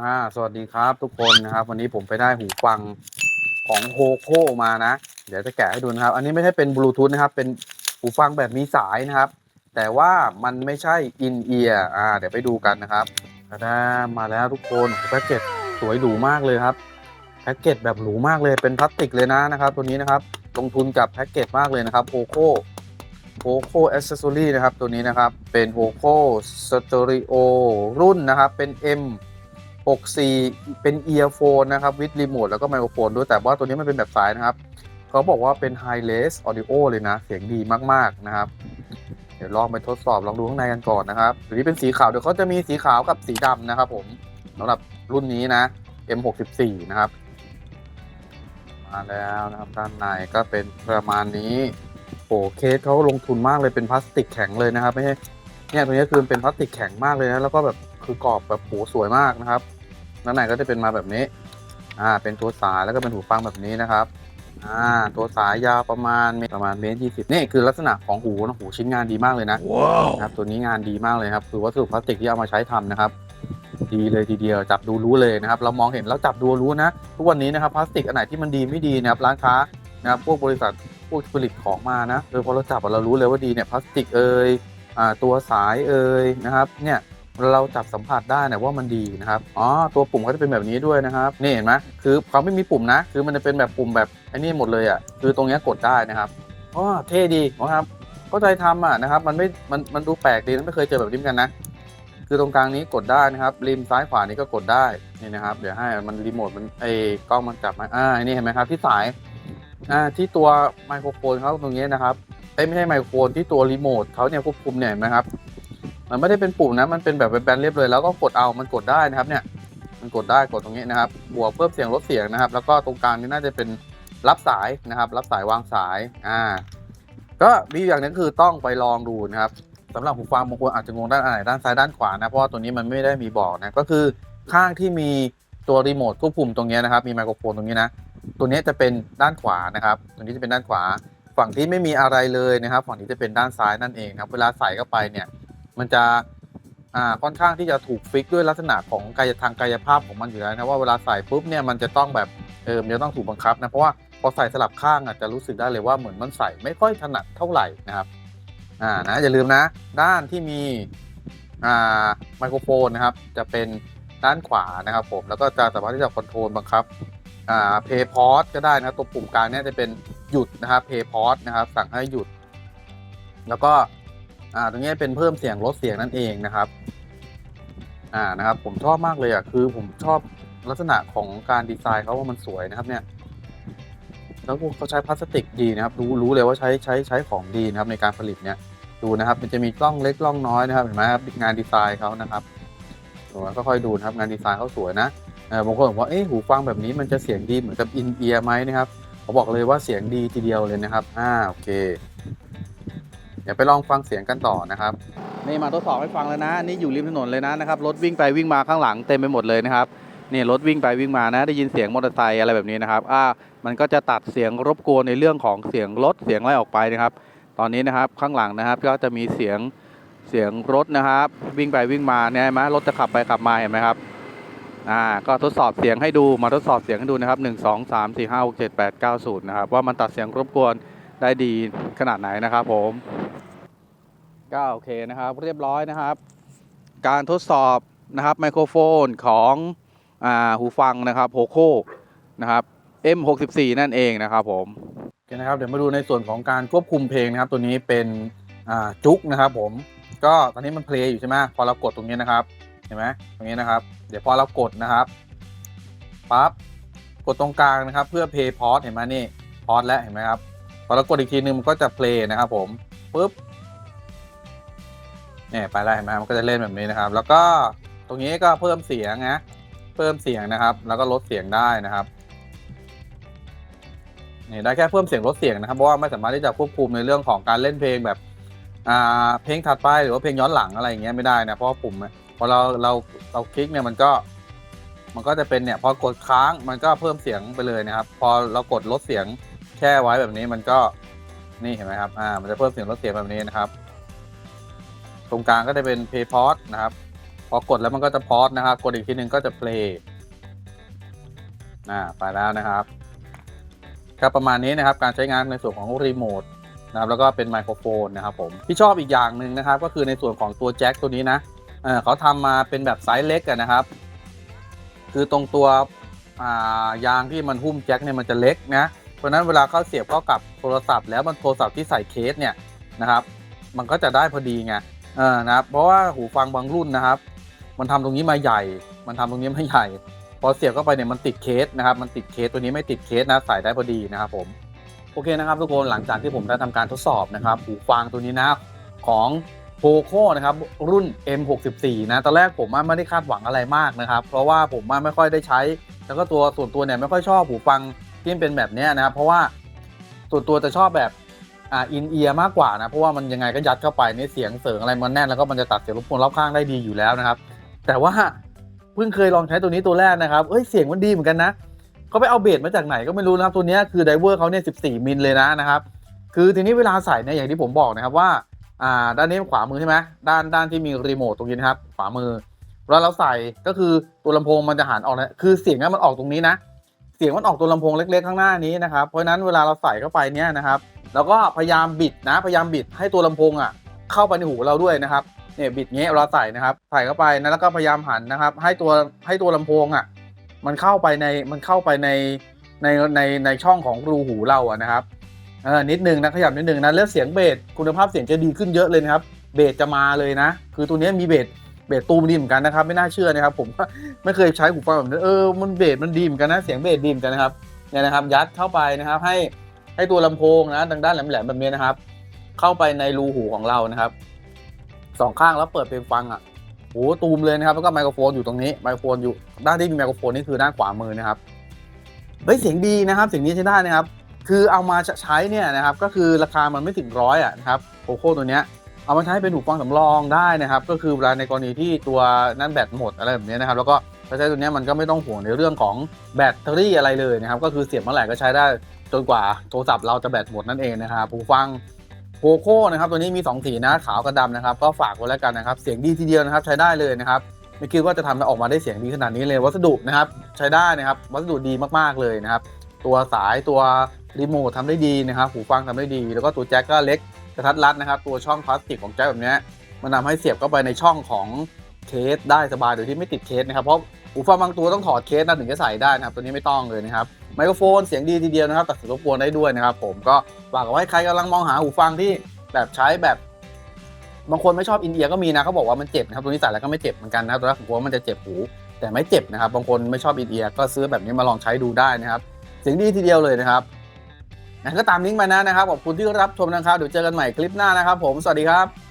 อ่าสวัสดีครับทุกคนนะครับ วันนี้ผมไปได้หูฟังของโฮโคมานะ เดี๋ยวจะแกะให้ดูนะครับ อันนี้ไม่ใช่เป็นบลูทูธนะครับ เป็นหูฟังแบบมีสายนะครับ แต่ว่ามันไม่ใช่อินเอียร์อ่าเดี๋ยวไปดูกันนะครับตามาแล้วทุกคนแพ็กเกจสวยหรูมากเลยครับแพ็กเกจแบบหรูมากเลยเป็นพลาสติกเลยนะนะครับ ตัวนี้นะครับลงทุนกับแพ็กเกจมากเลยนะครับโฮโคโฮโคแอ c เซสซอรี่นะครับตัวนี้นะครับเป็นโฮโคสตอริโอรุ่นนะครับเป็น M 64 เป็นเอียร์โฟนนะครับวิดรีโมทแล้วก็ไมโครโฟนด้วยแต่ว่าตัวนี้มันเป็นแบบสายนะครับเขาบอกว่าเป็น High Res Audio เลยนะ เสียงดีมากๆนะครับ เดี๋ยวลองไปทดสอบลองดูข้างในกันก่อนนะครับตัวนี้เป็นสีขาวเดี๋ยวเขาจะมีสีขาวกับสีดำนะครับผมสำหรับรุ่นนี้นะ M64 นะครับ มาแล้วนะครับด้านในก็เป็นประมาณนี้โอ้เคสเขาลงทุนมากเลยเป็นพลาสติกแข็งเลยนะครับไม่ใช่เนี่ยตัวนี้คือเป็นพลาสติกแข็งมากเลยนะแล้วก็แบบคือกรอบแบบโหสวยมากนะครับ ด้านในก็จะเป็นมาแบบนี้ อ่า เป็นตัวสายแล้วก็เป็นหูฟังแบบนี้นะครับ อ่า ตัวสายยาวประมาณเมตรประมาณเมตรยี่สิบนี่คือลักษณะของหูนะหูชิ้นงานดีมากเลยนะว้าวนะครับ ตัวนี้งานดีมากเลยครับ คือวัสดุพลาสติกที่เอามาใช้ทำนะครับ ดีเลยทีเดียว จับดูรู้เลยนะครับ เรามองเห็นแล้วจับดูรู้นะ ทุกวันนี้นะครับพลาสติกอันไหนที่มันดีไม่ดีนะครับ ร้านค้านะครับ พวกบริษัท พวกผลิตของมานะโดยพอเราจับอะเรารู้เลยว่าดีเนี่ย พลาสติกเอ่ย อ่า ตัวสายเอ่ยนะครับ เนี่ย เราจับสัมผัสได้นะว่ามันดีนะครับอ๋อตัวปุ่มก็จะเป็นแบบนี้ด้วยนะครับนี่เห็นไหมคือเขาไม่มีปุ่มนะ คือมันจะเป็นแบบปุ่มแบบไอ้นี่หมดเลยอะคือตรงนี้กดได้นะครับอ๋อเท่ดีนะครับเข้าใจทำอะนะครับ มันไม่มันมันดูแปลกดีนะไม่เคยเจอแบบนี้กันนะคือตรงกลางนี้กดได้นะครับริมซ้ายขวานี้ก็กดได้นี่นะครับเดี๋ยวให้มันรีโมทมันไอ้กล้องมันจับมาอ่านี่เห็นไหมครับที่สายอ่าที่ตัวไมโครโฟนเขาตรงนี้นะครับเอ้ไม่ใช่ไมโครโฟนที่ตัวรีโมทเขาเนี่ยควบคุมเนี่ยเห็นไหมครับ มันไม่ได้เป็นปุ่มนะ มันเป็นแบบแบนๆเรียบเลยแล้วก็กดเอามันกดได้นะครับเนี่ย มันกดได้กดตรงนี้นะครับ บวกเพิ่มเสียงลดเสียงนะครับ แล้วก็ตรงกลางนี่น่าจะเป็นรับสายนะครับ รับสายวางสาย อ่า ก็มีอย่างนึงคือต้องไปลองดูนะครับสำหรับหูฟังบางคนอาจจะงงด้านไหนด้านซ้ายด้านขวานะ เพราะว่าตัวนี้มันไม่ได้มีบอกนะ ก็คือข้างที่มีตัวรีโมทควบคุมตรงนี้นะครับ มีไมโครโฟนตรงนี้นะ ตัวนี้จะเป็นด้านขวานะครับ ตัวนี้จะเป็นด้านขวา ฝั่งที่ไม่มีอะไรเลยนะครับ ฝั่งนี้จะเป็นด้านซ้ายนั่นเองครับ เวลาใส่เข้าไปเนี่ย มันจะอ่าค่อนข้างที่จะถูกฟิกด้วยลักษณะของกายทางกายภาพของมันอยู่แล้วนะว่าเวลาใส่ปุ๊บเนี่ยมันจะต้องแบบเออมันจะต้องถูกบังคับนะเพราะว่าพอใส่สลับข้างอาจจะรู้สึกได้เลยว่าเหมือนมันใส่ไม่ค่อยถนัดเท่าไหร่นะครับอ่านะอย่าลืมนะ ด้านที่มีอ่าไมโครโฟนนะครับ จะเป็นด้านขวานะครับผมแล้วก็จะสามารถที่จะคอนโทรลบังคับอ่าเพย์พอสก็ได้นะตัวปุ่มกลางเนี่ยจะเป็นหยุดนะครับเพย์พอสนะครับสั่งให้หยุด แล้วก็ อ่าตรงนี้เป็นเพิ่มเสียงลดเสียงนั่นเองนะครับ อ่านะครับ ผมชอบมากเลยอะคือผมชอบลักษณะของการดีไซน์เขาว่ามันสวยนะครับ เนี่ย แล้วเขาใช้พลาสติกดีนะครับ รู้รู้เลยว่าใช้ใช้ใช้ของดีนะครับ ในการผลิตเนี่ยดูนะครับ มันจะมีกล้องเล็กกล้องน้อยนะครับเห็นไหมครับงานดีไซน์เขานะครับก็ค่อยดูนะครับงานดีไซน์เขาสวยนะบางคนบอกว่าเอ๊ะหูฟังแบบนี้มันจะเสียงดีเหมือนกับอินเอียร์ไหมนะครับผมบอกเลยว่าเสียงดีทีเดียวเลยนะครับ อ่า โอเค เดี๋ยวไปลองฟังเสียงกันต่อนะครับ นี่มาทดสอบให้ฟังแล้วนะ นี่อยู่ริมถนนเลยนะนะครับรถวิ่งไปวิ่งมาข้างหลังเต็มไปหมดเลยนะครับนี่รถวิ่งไปวิ่งมานะได้ยินเสียงมอเตอร์ไซค์อะไรแบบนี้นะครับอ่ามันก็จะตัดเสียงรบกวนในเรื่องของเสียงรถเสียงอะไรออกไปนะครับ ตอนนี้นะครับข้างหลังนะครับก็จะมีเสียงเสียงรถนะครับ วิ่งไปวิ่งมาเนี่ยไหมรถจะขับไปขับมาเห็นไหมครับอ่าก็ทดสอบเสียงให้ดูมาทดสอบเสียงให้ดูนะครับหนึ่งสองสามสี่ห้าหกเจ็ดแปดเก้าศูนย์นะครับว่ามันตัดเสียงรบกวนได้ดีขนาดไหนนะครับผม ก็โอเคนะครับ เรียบร้อยนะครับ การทดสอบนะครับไมโครโฟนของอหูฟังนะครับโฮโคนะครับ M64 นั่นเองนะครับผมโอเคนะครับเดี๋ยวมาดูในส่วนของการควบคุมเพลงนะครับ ตัวนี้เป็นจุกนะครับ ผมก็ตอนนี้มันเพลย์อยู่ใช่ไหมพอเรากดตรงนี้นะครับ เห็นไหมตรงนี้นะครับ เดี๋ยวพอเรากดนะครับปั๊บกดตรงกลางนะครับ เพื่อเพย์พอสเห็นไหมนี่พอสแล้วเห็นไหมครับพอเรากดอีกทีนึงมันก็จะเพลย์นะครับ ผมปุ๊บ เนี่ยไปแล้วเห็นไหมมันก็จะเล่นแบบนี้นะครับ แล้วก็ตรงนี้ก็เพิ่มเสียงนะเพิ่มเสียงนะครับ แล้วก็ลดเสียงได้นะครับนี่ได้แค่เพิ่มเสียงลดเสียงนะครับเพราะว่าไม่สามารถที่จะควบคุมในเรื่องของการเล่นเพลงแบบอ่าเพลงถัดไปหรือว่าเพลงย้อนหลังอะไรอย่างเงี้ยไม่ได้นะเพราะว่าปุ่มพอเราเราเราคลิกเนี่ยมันก็ มันก็จะเป็นเนี่ยพอกดค้างมันก็เพิ่มเสียงไปเลยนะครับ พอเรากดลดเสียงแช่ไว้แบบนี้มันก็นี่เห็นไหมครับอ่ามันจะเพิ่มเสียงลดเสียงแบบนี้นะครับ ตรงกลางก็จะเป็น p a y p o d นะครับ พอกดแล้วมันก็จะพอสนะครับ กดอีกทีหนึ่งก็จะเพลย์อ่าไปแล้วนะครับก็ประมาณนี้นะครับการใช้งานในส่วนของรีโมทนะครับแล้วก็เป็นไมโครโฟนนะครับผมที่ชอบอีกอย่างหนึ่งนะครับ ก็คือในส่วนของตัวแจ็คตัวนี้นะเเขาทำมาเป็นแบบไซส์เล็กนะครับ คือตรงตัวายางที่มันหุ้มแจ็คเนี่ยมันจะเล็กนะเพราะฉะนั้นเวลาเขาเสียบเข้ากับโทรศัพท์แล้วมันโทรศัพท์ที่ใส่เคสเนี่ยนะครับ มันก็จะได้พอดีไง เออนะครับเพราะว่าหูฟังบางรุ่นนะครับ มันทำตรงนี้มาใหญ่ มันทำตรงนี้มาใหญ่ พอเสียบเข้าไปเนี่ยมันติดเคสนะครับ มันติดเคสตัวนี้ไม่ติดเคสนะใส่ได้พอดีนะครับผมโอเคนะครับทุกคนหลังจากที่ผมได้ทำการทดสอบนะครับหูฟังตัวนี้นะของโพโคนะครับรุ่น M64 นะตอนแรกผมไม่ได้คาดหวังอะไรมากนะครับ เพราะว่าผมไม่ค่อยได้ใช้ แล้วก็ตัวส่วนตัวเนี่ยไม่ค่อยชอบหูฟังที่เป็นแบบนี้นะครับเพราะว่าส่วนตัวจะชอบแบบ อ่าอินเอียร์มากกว่านะ เพราะว่ามันยังไงก็ยัดเข้าไปในเสียงเสริงอะไรมันแน่นแล้วก็มันจะตัดเสียงรบกวนรอบข้างได้ดีอยู่แล้วนะครับ แต่ว่าเพิ่งเคยลองใช้ตัวนี้ตัวแรกนะครับเอ้ยเสียงมันดีเหมือนกันนะเขาไปเอาเบสมาจากไหนก็ไม่รู้นะครับตัวนี้คือไดเวอร์เขาเนี่ย14มิลเลยนะนะครับคือทีนี้เวลาใส่เนี่ยอย่างที่ผมบอกนะครับว่าอ่าด้านนี้ขวามือใช่ไหมด้านด้านที่มีรีโมทตรงนี้นะครับขวามือเวลาเราใส่ก็คือตัวลำโพงมันจะหันออกนะคือเสียงนั้นมันออกตรงนี้นะ เสียงมันออกตัวลำโพงเล็กๆข้างหน้านี้นะครับเพราะฉะนั้นเวลาเราใส่เข้าไปเนี่ยนะครับ เราก็พยายามบิดนะ พยายามบิดให้ตัวลำโพงอะเข้าไปในหูเราด้วยนะครับเนี่ยบิดเงี้ยเราใส่นะครับใส่เข้าไปนะแล้วก็พยายามหันนะครับ ให้ตัวให้ตัวลำโพงอะมันเข้าไปในมันเข้าไปในในในในช่องของรูหูเราอะนะครับเออนิดนึงนะขยับนิดนึงนะแล้วเสียงเบสคุณภาพเสียงจะดีขึ้นเยอะเลยนะครับเบสจะมาเลยนะ คือตัวนี้มีเบสเบสตูมดีเหมือนกันนะครับ ไม่น่าเชื่อนะครับ ผมไม่เคยใช้หูฟังแบบนี้เออมันเบสมันดีเหมือนกันนะเสียงเบสดีเหมือนกันนะครับเนี่ยนะครับ ยัดเข้าไปนะครับให้ ให้ตัวลำโพงนะทางด้านแหลมๆแบบนี้นะครับ เข้าไปในรูหูของเรานะครับสองข้างแล้วเปิดเพลงฟังอะโอ้ตูมเลยนะครับแล้วก็ไมโครโฟนอยู่ตรงนี้ไมโครโฟนอยู่ด้านที่มีไมโครโฟนนี่คือด้านขวามือนะครับเฮ้ยเสียงดีนะครับเสียงนี้ใช้ได้นะครับ คือเอามาใช้เนี่ยนะครับ ก็คือราคามันไม่ถึงร้อยอะนะครับโคโค่ตัวเนี้ยเอามาใช้เป็นหูฟังสำรองได้นะครับ ก็คือเวลาในกรณีที่ตัวนั้นแบตหมดอะไรแบบนี้นะครับ แล้วก็ ถ้าใช้ตัวนี้มันก็ไม่ต้องห่วงในเรื่องของแบตเตอรี่อะไรเลยนะครับ ก็คือเสียบเมื่อไหร่ก็ใช้ได้จนกว่าโทรศัพท์เราจะแบตหมดนั่นเองนะครับหูฟังโคโค่นะครับตัวนี้มี 2 สีนะขาวกับดำนะครับ ก็ฝากไว้แล้วกันนะครับ เสียงดีทีเดียวนะครับใช้ได้เลยนะครับไม่คิดว่าจะทำออกมาได้เสียงดีขนาดนี้เลยวัสดุนะครับ ใช้ได้นะครับ วัสดุดีมากๆเลยนะครับ ตัวสายตัวรีโมททำได้ดีนะครับ หูฟังทำได้ดี แล้วก็ตัวแจ็คก็เล็กกระทัดรัดนะครับ ตัวช่องพลาสติกของแจ็คแบบนี้มันทำให้เสียบเข้าไปในช่องของ เคสได้สบายโดยที่ไม่ติดเคสนะครับเพราะหูฟังบางตัวต้องถอดเคสนะถึงจะใส่ได้นะครับตัวนี้ไม่ต้องเลยนะครับไมโครโฟนเสียงดีทีเดียวนะครับตัดเสียงรบกวนได้ด้วยนะครับ ผมก็ฝากเอาไว้ใครกำลังมองหาหูฟังที่แบบใช้แบบบางคนไม่ชอบอินเอียร์ก็มีนะเขาบอกว่ามันเจ็บนะครับตัวนี้ใส่แล้วก็ไม่เจ็บเหมือนกันนะตัวแรกผมกลัวว่ามันจะเจ็บหูแต่ไม่เจ็บนะครับบางคนไม่ชอบอินเอียร์ก็ซื้อแบบนี้มาลองใช้ดูได้นะครับเสียงดีทีเดียวเลยนะครับนะก็ตามลิงก์ไปนะนะครับขอบคุณที่รับชมนะครับเดี๋ยวเจอกันใหม่คลิปหน้านะครับ ผมสวัสดีครับ